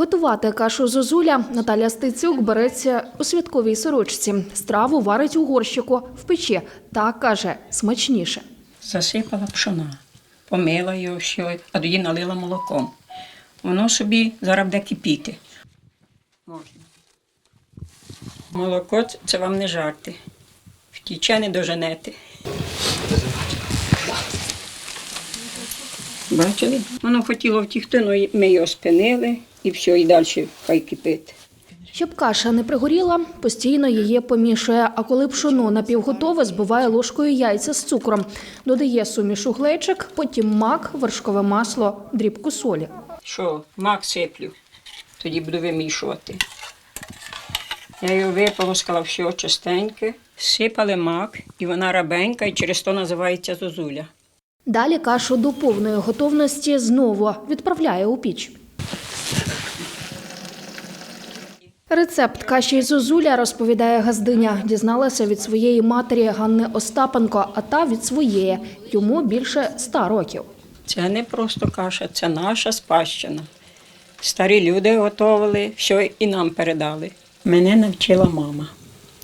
Готувати кашу зозуля Наталя Стецюк береться у святковій сорочці. Страву варить у горщику в печі. Так каже, смачніше. Засипала пшона, помила його все, а тоді налила молоком. Воно собі зараз буде кипіти. Молоко це- вам не жарти. Втіче не доженете. Бачили? Воно хотіло втікти, але ми його спинили і все, і далі хай кипить. Щоб каша не пригоріла, постійно її помішує. А коли пшоно напівготове, збиває ложкою яйця з цукром. Додає суміш у глечик, потім мак, вершкове масло, дрібку солі. Що, мак сиплю, тоді буду вимішувати. Я його виполоскала все чистеньке, сипали мак, і вона рабенька, і через то називається зозуля. Далі кашу до повної готовності знову відправляє у піч. Рецепт каші зозуля розповідає газдиня. Дізналася від своєї матері Ганни Остапенко, а та від своєї. Йому більше ста років. Це не просто каша, це наша спадщина. Старі люди готували, все і нам передали. Мене навчила мама.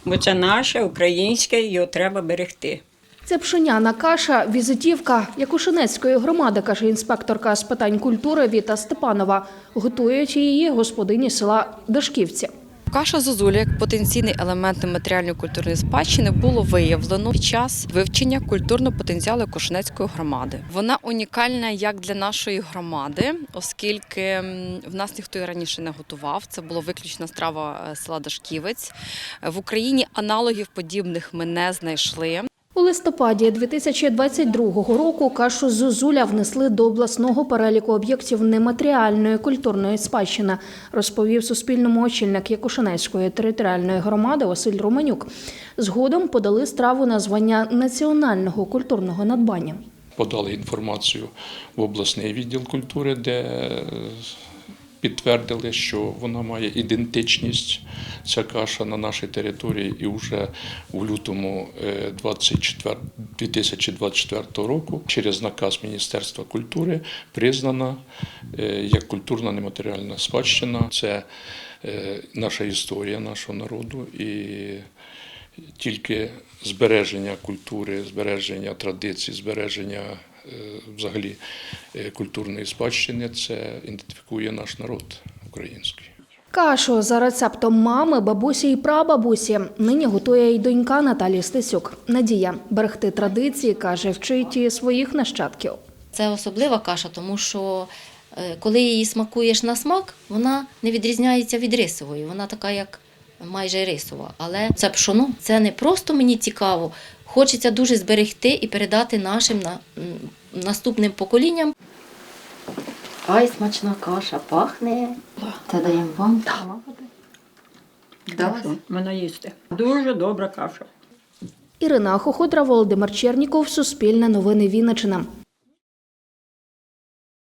Бо це наше українське, його треба берегти. Це пшеняна каша, візитівка Якушинецької громади, каже інспекторка з питань культури Віта Степанова. Готують її господині села Дашківці. Каша зозуля як потенційний елемент нематеріальної культурної спадщини було виявлено під час вивчення культурного потенціалу Кошенецької громади. Вона унікальна як для нашої громади, оскільки в нас ніхто її раніше не готував. Це була виключна страва е, села Дашківець. В Україні аналогів подібних ми не знайшли. У листопаді 2022 року кашу зозуля внесли до обласного переліку об'єктів нематеріальної культурної спадщини, розповів Суспільному очільник Якушинецької територіальної громади Василь Романюк. Згодом подали страву на звання національного культурного надбання. подали інформацію в обласний відділ культури, де е, підтвердили, що вона має ідентичність ця каша на нашій території, і вже в лютому е, 24 2024 року через наказ Міністерства культури признана е, як культурна нематеріальна спадщина. Це е, наша історія нашого народу і тільки збереження культури, збереження традицій, збереження е, взагалі е, культурної спадщини це ідентифікує наш народ український. Кашу за рецептом мами, бабусі і прабабусі нині готує й донька Наталії Стецюк. Надія берегти традиції, каже, вчить і своїх нащадків. Це особлива каша, тому що е, коли її смакуєш на смак, вона не відрізняється від рисової. Вона така, як майже рисова. Але це пшоно, це не просто мені цікаво. Хочеться дуже зберегти і передати нашим на, наступним поколінням. Ай, смачна каша пахне. Це даємо вам. Да. Мене їсти. Дуже добра каша. Ірина Хоходра, Володимир Черніков, Суспільне новини Вінниччина.